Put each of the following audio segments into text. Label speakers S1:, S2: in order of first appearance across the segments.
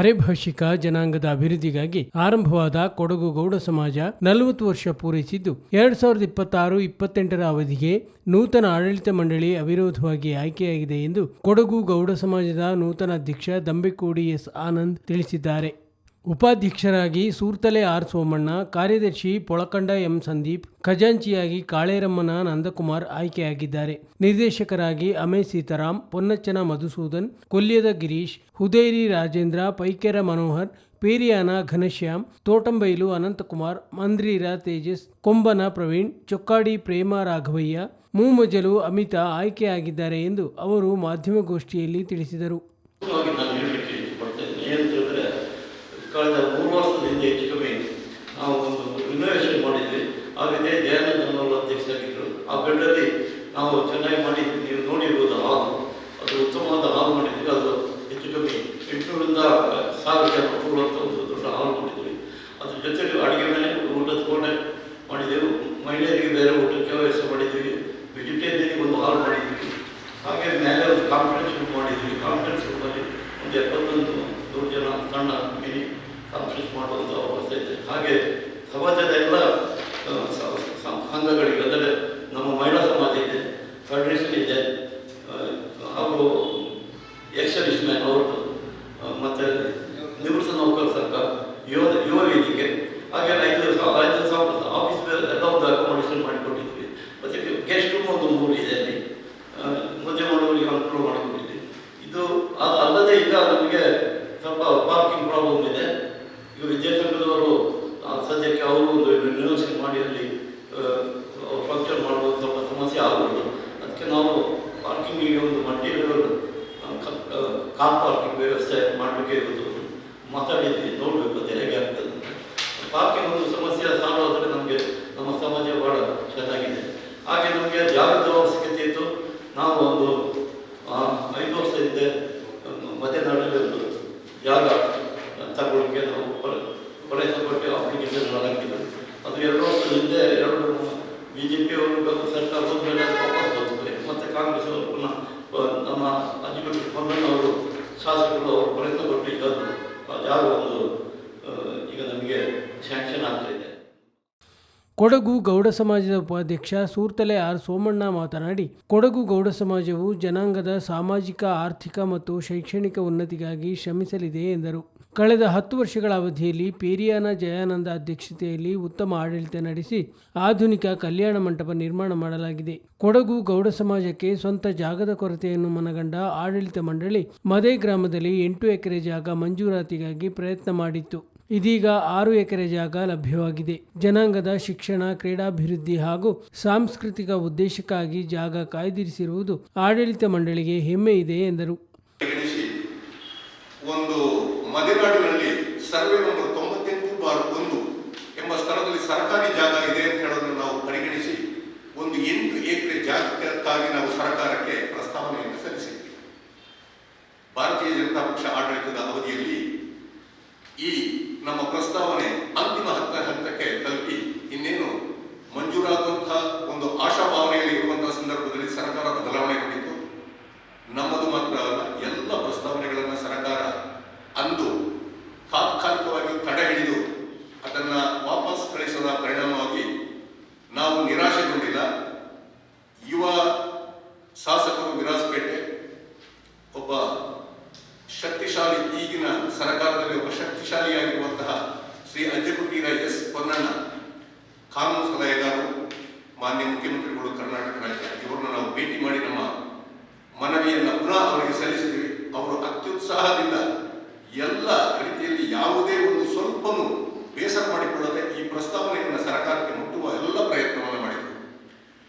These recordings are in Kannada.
S1: ಅರೆಭಾಷಿಕ ಜನಾಂಗದ ಅಭಿವೃದ್ಧಿಗಾಗಿ ಆರಂಭವಾದ ಕೊಡಗು ಗೌಡ ಸಮಾಜ ನಲವತ್ತು ವರ್ಷ ಪೂರೈಸಿದ್ದು. ಎರಡ್ ಸಾವಿರದ ಇಪ್ಪತ್ತಾರು, ಇಪ್ಪತ್ತೆಂಟರ ಅವಧಿಗೆ ನೂತನ ಆಡಳಿತ ಮಂಡಳಿ ಅವಿರೋಧವಾಗಿ ಆಯ್ಕೆಯಾಗಿದೆ ಎಂದು ಕೊಡಗು ಗೌಡ ಸಮಾಜದ ನೂತನ ಅಧ್ಯಕ್ಷ ದಂಬೆಕೋಡಿ ಎಸ್ ಆನಂದ್ ತಿಳಿಸಿದ್ದಾರೆ. ಉಪಾಧ್ಯಕ್ಷರಾಗಿ ಸೂರ್ತಲೆ ಆರ್ ಸೋಮಣ್ಣ, ಕಾರ್ಯದರ್ಶಿ ಪೊಳಕಂಡ ಎಂ ಸಂದೀಪ್, ಖಜಾಂಚಿಯಾಗಿ ಕಾಳೇರಮ್ಮನ ನಂದಕುಮಾರ್ ಆಯ್ಕೆಯಾಗಿದ್ದಾರೆ. ನಿರ್ದೇಶಕರಾಗಿ ಅಮೇ ಸೀತಾರಾಮ್ ಪೊನ್ನಚ್ಚನ ಮಧುಸೂದನ್ ಕೊಲ್ಯದ ಗಿರೀಶ್, ಹುದೇರಿ ರಾಜೇಂದ್ರ, ಪೈಕೆರ ಮನೋಹರ್, ಪೇರಿಯಾನ ಘನಶ್ಯಾಮ್, ತೋಟಂಬೈಲು ಅನಂತಕುಮಾರ್, ಮಂದ್ರೀರ ತೇಜಸ್, ಕೊಂಬನ ಪ್ರವೀಣ್, ಚೊಕ್ಕಾಡಿ ಪ್ರೇಮ ರಾಘವಯ್ಯ, ಮೂಮಜಲು ಅಮಿತಾ ಆಯ್ಕೆಯಾಗಿದ್ದಾರೆ ಎಂದು ಅವರು ಮಾಧ್ಯಮಗೋಷ್ಠಿಯಲ್ಲಿ ತಿಳಿಸಿದರು.
S2: ಕಳೆದ ಮೂರು ವರ್ಷದ ಹಿಂದೆ ಹೆಚ್ಚು ಕಮ್ಮಿ ನಾವು ಒಂದು ಇನೋವೇಷನ್ ಮಾಡಿದ್ವಿ. ಆಗಿದ್ದೇ ದಯಾನಂದನವರು ಅಧ್ಯಕ್ಷರಾಗಿದ್ದರು. ಆ ಬೆಡ್ಡಲ್ಲಿ ನಾವು ಚೆನ್ನಾಗಿ ಮಾಡಿದ್ವಿ ನೀವು ನೋಡಿರ್ಬೋದು ಹಾಲು ಅದು ಉತ್ತಮವಾದ ಹಾಲು ಮಾಡಿದ್ವಿ ಅದು ಹೆಚ್ಚು ಕಮ್ಮಿ ಎಂಟುನೂರಿಂದ ಸಾವಿರ ಜನ ಕೂಡುವಂಥ ಒಂದು ದೊಡ್ಡ ಹಾಲು ಮಾಡಿದ್ವಿ ಅದ್ರ ಜೊತೆಗೆ ಅಡುಗೆ ಮನೆ ಊಟದ ಕೋಣೆ ಮಾಡಿದೆವು ಮಹಿಳೆಯರಿಗೆ ಬೇರೆ ಊಟಕ್ಕೆ ವ್ಯವಸ್ಥೆ ಮಾಡಿದ್ವಿ ವೆಜಿಟೇರಿಯನ್ಗೆ ಒಂದು ಹಾಲು ಮಾಡಿದ್ವಿ ಹಾಗೆ ಮೇಲೆ ಒಂದು ಕಾನ್ಫರೆನ್ಸ್ ರೂಮ್ ಮಾಡಿದ್ವಿ ಕಾನ್ಫರೆನ್ಸ್ ರೂಮಲ್ಲಿ ಒಂದು ಎಪ್ಪತ್ತೊಂದು ನೂರು ಜನ ಸಣ್ಣ ಮಿನಿ ಕಾನ್ಫರೆನ್ಸ್ ಮಾಡುವಂಥ ಅವಸ್ಥೆ ಇದೆ ಹಾಗೆ ಸಮಾಜದ ಎಲ್ಲ ಸಂಘಗಳಿಗೆ ಅಂದರೆ ನಮ್ಮ ಮಹಿಳಾ ಸಮಾಜ ಇದೆ. ಫೆಡರೇಷನ್ ಇದೆ. ಹಾಗೂ ಎಕ್ಸರ್ವಿಸ್ ಮ್ಯಾನ್ ಅವ್ರದ್ದು ಮತ್ತು ನಿವೃತ್ತ ನೌಕರ ಸಂಘ, ಯುವ ಯುವ ವೇದಿಕೆ ಹಾಗೆ ಐದು ಐದು ಸಾವಿರ ಆಫೀಸ್ ಎಲ್ಲ ಒಂದು ಅಕಾಮಡೇಷನ್ ಮಾಡಿಕೊಟ್ಟಿದ್ವಿ. ಮತ್ತೆ ಗೆಸ್ಟ್ ರೂಮ್ ಒಂದು ಮೂರು ಇದೆ ಅಲ್ಲಿ. ಮದುವೆ ಮಾಡುವವರಿಗೆ ಅನುಕೂಲ ಮಾಡಿಕೊಟ್ಟಿದ್ವಿ. ಇದು ಅದು ಅಲ್ಲದೆ ಈಗ ನಮಗೆ ಸ್ವಲ್ಪ ಪಾರ್ಕಿಂಗ್ ಪ್ರಾಬ್ಲಮ್ ಇದೆ. ಈಗ ವಿದ್ಯಾಸಂಘದವರು ಸದ್ಯಕ್ಕೆ ಅವರು ಒಂದು ರಿನೋವೇಷನ್ ಮಾಡಿ ಅಲ್ಲಿ ಫಂಕ್ಷನ್ ಸ್ವಲ್ಪ ಸಮಸ್ಯೆ ಆಗುವುದು ಅದಕ್ಕೆ ನಾವು ಪಾರ್ಕಿಂಗಿಗೆ ಒಂದು ಮಟೀರಿಯಲ್ ಕಾರ್ ಪಾರ್ಕಿಂಗ್ ವ್ಯವಸ್ಥೆ ಮಾಡಲಿಕ್ಕೆ ಇವತ್ತು ಮಾತಾಡಿದ್ವಿ. ನೋಡಬೇಕು ಅದು ಹೇಗೆ ಆಗ್ತದೆ ಪಾರ್ಕಿಂಗ್ ಒಂದು ಸಮಸ್ಯೆ ಸಾಲ್ವ್ ನಮಗೆ, ನಮ್ಮ ಸಮಾಜ ಭಾಳ ಚೆನ್ನಾಗಿದೆ. ಹಾಗೆ ನಮಗೆ ಜಾಗದ ಅವಶ್ಯಕತೆ ಇತ್ತು? ನಾವು ಒಂದು ಆ, ಐದು ವರ್ಷ ಹಿಂದೆ ಒಂದು ಮಲೆನಾಡಲ್ಲಿ ಒಂದು ಜಾಗ ತಗೊಳ್ಳಿಕ್ಕೆ ನಾವು ಪ್ರ- ಪ್ರಯತ್ನ ಪಟ್ಟು ಅಪ್ಲಿಕೇಶನ್ ಹಾಕಿದ್ವಿ ಅದು ಎರಡು ವರ್ಷದ ಹಿಂದೆ ಎರಡು ಬಿ ಜೆ ಪಿ ಅವರು ಸರ್ಕಾರ ಹೋದ್ಮೇಲೆ ವಾಪಸ್ ಬರ್ತದೆ ಮತ್ತು ಕಾಂಗ್ರೆಸ್ ಅವರು ಪುನಃ ನಮ್ಮ ಅಜಿಬಲ್ ಅವರು ಶಾಸಕರು ಅವರು ಪ್ರಯತ್ನ ಕೊಟ್ಟು ಈಗ ಆ ಒಂದು ಈಗ ನಮಗೆ ಸ್ಯಾಂಕ್ಷನ್ ಆಗ್ತಾ ಇದೆ.
S1: ಕೊಡಗು ಗೌಡ ಸಮಾಜದ ಉಪಾಧ್ಯಕ್ಷ ಸೂರ್ತಲೆ ಆರ್ ಸೋಮಣ್ಣ ಮಾತನಾಡಿ, ಕೊಡಗು ಗೌಡ ಸಮಾಜವು ಜನಾಂಗದ ಸಾಮಾಜಿಕ, ಆರ್ಥಿಕ ಮತ್ತು ಶೈಕ್ಷಣಿಕ ಉನ್ನತಿಗಾಗಿ ಶ್ರಮಿಸಲಿದೆ ಎಂದರು. ಕಳೆದ ಹತ್ತು ವರ್ಷಗಳ ಅವಧಿಯಲ್ಲಿ ಪೇರಿಯಾನ ಜಯಾನಂದ ಅಧ್ಯಕ್ಷತೆಯಲ್ಲಿ ಉತ್ತಮ ಆಡಳಿತ ನಡೆಸಿ ಆಧುನಿಕ ಕಲ್ಯಾಣ ಮಂಟಪ ನಿರ್ಮಾಣ ಮಾಡಲಾಗಿದೆ. ಕೊಡಗು ಗೌಡ ಸಮಾಜಕ್ಕೆ ಸ್ವಂತ ಜಾಗದ ಕೊರತೆಯನ್ನು ಮನಗಂಡ ಆಡಳಿತ ಮಂಡಳಿ ಮದೇ ಗ್ರಾಮದಲ್ಲಿ ಎಂಟು ಎಕರೆ ಜಾಗ ಮಂಜೂರಾತಿಗಾಗಿ ಪ್ರಯತ್ನ ಮಾಡಿತ್ತು. ಇದೀಗ ಆರು ಎಕರೆ ಜಾಗ ಲಭ್ಯವಾಗಿದೆ. ಜನಾಂಗದ ಶಿಕ್ಷಣ, ಕ್ರೀಡಾಭಿವೃದ್ಧಿ ಹಾಗೂ ಸಾಂಸ್ಕೃತಿಕ ಉದ್ದೇಶಕ್ಕಾಗಿ ಜಾಗ ಕಾಯ್ದಿರಿಸಿರುವುದು ಆಡಳಿತ ಮಂಡಳಿಗೆ ಹೆಮ್ಮೆ ಇದೆ ಎಂದರು.
S3: ಒಂದು ಮಲೆನಾಡಿನಲ್ಲಿ ಸರ್ವೆ ನಂಬರ್ ತೊಂಬತ್ತೆಂಟು ಬಾರ್ ಒಂದು ಎಂಬ ಸ್ಥಳದಲ್ಲಿ ಸರ್ಕಾರಿ ಜಾಗ ಇದೆ ಅಂತ ಹೇಳೋದನ್ನು ನಾವು ಪರಿಗಣಿಸಿ ಒಂದು ಎಂಟು ಎಕರೆ ಜಾಗಕ್ಕಾಗಿ ನಾವು ಸರ್ಕಾರಕ್ಕೆ ಪ್ರಸ್ತಾವನೆಯನ್ನು ಸಲ್ಲಿಸಿದ್ವಿ. ಭಾರತೀಯ ಜನತಾ ಪಕ್ಷ ಆಡಳಿತದ ಅವಧಿಯಲ್ಲಿ ಈ ನಮ್ಮ ಪ್ರಸ್ತಾವನೆ ಅಂತಿಮ ಪುನಃ ಸಲ್ಲಿಸಿದ್ವಿ. ಅವರು ಅತ್ಯುತ್ಸಾಹದಿಂದ ಎಲ್ಲ ರೀತಿಯಲ್ಲಿ ಯಾವುದೇ ಒಂದು ಸ್ವಲ್ಪನೂ ಬೇಸರ ಮಾಡಿಕೊಳ್ಳದೆ ಈ ಪ್ರಸ್ತಾವನೆಯನ್ನು ಸರ್ಕಾರಕ್ಕೆ ಮುಟ್ಟುವ ಎಲ್ಲ ಪ್ರಯತ್ನವನ್ನು ಮಾಡಿದರು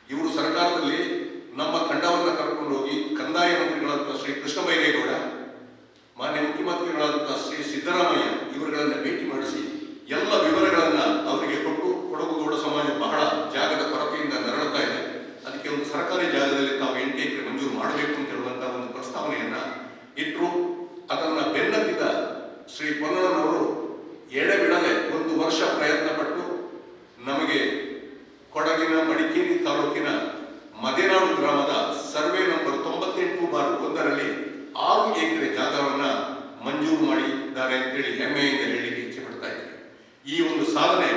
S3: ಇವರು ಸರ್ಕಾರದಲ್ಲಿ ನಮ್ಮ ತಂಡವನ್ನು ಕರ್ಕೊಂಡು ಹೋಗಿ ಕಂದಾಯ ಮಂತ್ರಿಗಳಾದಂಥ ಶ್ರೀ ಕೃಷ್ಣ ಬೈರೇಗೌಡ ಮಾನ್ಯ ಮುಖ್ಯಮಂತ್ರಿಗಳಾದಂಥ ಶ್ರೀ ಸಿದ್ದರಾಮಯ್ಯ ಇವರುಗಳನ್ನು ಭೇಟಿ ಮಾಡಿಸಿ ಎಲ್ಲ ವಿವರಗಳನ್ನು ಅವರಿಗೆ ಕೊಟ್ಟು ಕೊಡಗು ಗೌಡ ಸಮಾಜ ಬಹಳ ಜಾಗದ ಕೊರತೆಯಿಂದ ನರಳುತ್ತಾ ಇದೆ ಅದಕ್ಕೆ ಒಂದು ಸರ್ಕಾರಿ ಜಾಗದಲ್ಲಿ ತಾವು ಎಂಟು ಎಕರೆ ಮಂಜೂರು ಮಾಡಬೇಕು ಅಂತ ಹೇಳುವಂತಹ ಒಂದು ಪ್ರಸ್ತಾವನೆಯನ್ನ ಇಟ್ಟರು ಅದನ್ನ ಬೆನ್ನತ್ತಿದ ಶ್ರೀ ಪೊನ್ನಣ್ಣನವರು ಎಡೆಬಿಡದೆ ಒಂದು ವರ್ಷ ಪ್ರಯತ್ನ ಪಟ್ಟು ನಮಗೆ ಕೊಡಗಿನ ಮಡಿಕೇರಿ ತಾಲೂಕಿನ ಮದೆನಾಡು ಗ್ರಾಮದ ಸರ್ವೆ ನಂಬರ್ ತೊಂಬತ್ತೆಂಟು ಬಾರ್ ಒಂದರಲ್ಲಿ ಆರು ಎಕರೆ ಜಾಗವನ್ನ ಮಂಜೂರು ಮಾಡಿದ್ದಾರೆ ಅಂತ ಹೇಳಿ ಹೆಮ್ಮೆಯಿಂದ ಹೇಳಲಿಕ್ಕೆ ಇಚ್ಛೆ ಪಡ್ತಾ ಇದ್ದೀನಿ. ಈ ಒಂದು ಸಾಧನೆ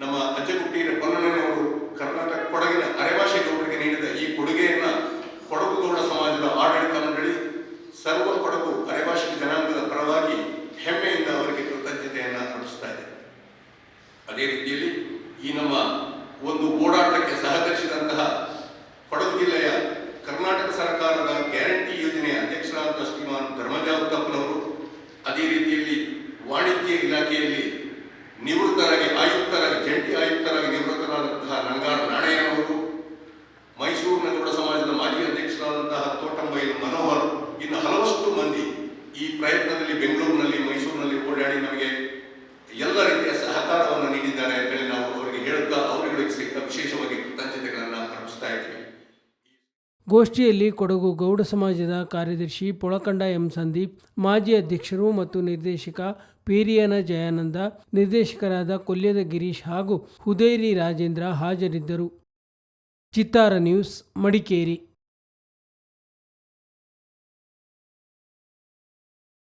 S3: ನಮ್ಮ ಅಜ್ಜಗುಟ್ಟಿಯ ಪೊನ್ನಣ್ಣನವರು ಕರ್ನಾಟಕ ಕೊಡಗಿನ ಅರೆಭಾಷೆ ಗೌಡರಿಗೆ ನೀಡಿದ ಈ ಕೊಡುಗೆಯನ್ನ ಕೊಡಗು ಸಮಾಜದ ಆಡಳಿತ ಮಂಡಳಿ ಸರ್ವ ಕೊಡಗು ಅರೆಭಾಷಿಕ ಜನಾಂಗದ ಪರವಾಗಿ ಹೆಮ್ಮೆಯಿಂದ ಅವರಿಗೆ ಕೃತಜ್ಞತೆಯನ್ನ ಅರ್ಪಿಸ್ತಾ ಇದೆ ಅದೇ ರೀತಿಯಲ್ಲಿ ಈ ನಮ್ಮ ಒಂದು ಓಡಾಟಕ್ಕೆ ಸಹಕರಿಸಿದಂತಹ ಕೊಡಗು ಜಿಲ್ಲೆಯ ಕರ್ನಾಟಕ ಸರ್ಕಾರದ ಗ್ಯಾರಂಟಿ ಯೋಜನೆಯ ಅಧ್ಯಕ್ಷರಾದ ಶ್ರೀಮಾನ್ ಧರ್ಮಜ ಉತ್ತಪ್ಪನವರು ಅದೇ ರೀತಿಯಲ್ಲಿ ವಾಣಿಜ್ಯ ಇಲಾಖೆಯಲ್ಲಿ ನಿವೃತ್ತರಾಗಿ ಆಯುಕ್ತರಾಗಿ, ಜಂಟಿ ಆಯುಕ್ತರಾಗಿ ನಿವೃತ್ತರಾದಂತಹ ನಂಗಾರ ನಾಣಯ್ಯನವರು ಮೈಸೂರಿನ ಕೂಡ ಸಮಾಜದ ಮಾಜಿ ಅಧ್ಯಕ್ಷರಾದಂತಹ ತೋಟಂಬೈಲು ಮನೋಹರ್, ಇನ್ನು ಹಲವಷ್ಟು ಮಂದಿ ಈ ಪ್ರಯತ್ನದಲ್ಲಿ ಬೆಂಗಳೂರಿನಲ್ಲಿ, ಮೈಸೂರಿನಲ್ಲಿ ಓಡಾಡಿ ನಮಗೆ ಎಲ್ಲ ರೀತಿಯ ಸಹಕಾರವನ್ನು ನೀಡಿದ್ದಾರೆ ಅಂತೇಳಿ ನಾವು ಅವರಿಗೆ ಹೇಳುತ್ತಾ, ಅವರುಗಳಿಗೆ ಸಿಕ್ಕ ವಿಶೇಷವಾಗಿ ಕೃತಜ್ಞತೆಗಳನ್ನು ಅರ್ಪಿಸ್ತಾ ಇದ್ದೀವಿ.
S1: ಗೋಷ್ಠಿಯಲ್ಲಿ ಕೊಡಗು ಗೌಡ ಸಮಾಜದ ಕಾರ್ಯದರ್ಶಿ ಪೊಳಕಂಡ ಎಂ ಸಂದೀಪ್, ಮಾಜಿ ಅಧ್ಯಕ್ಷರು ಮತ್ತು ನಿರ್ದೇಶಕ ಪೇರಿಯನ ಜಯಾನಂದ, ನಿರ್ದೇಶಕರಾದ ಕೊಲ್ಯದ ಗಿರೀಶ್ ಹಾಗೂ ಹುದೇರಿ ರಾಜೇಂದ್ರ ಹಾಜರಿದ್ದರು. ಚಿತ್ತಾರ ನ್ಯೂಸ್, ಮಡಿಕೇರಿ.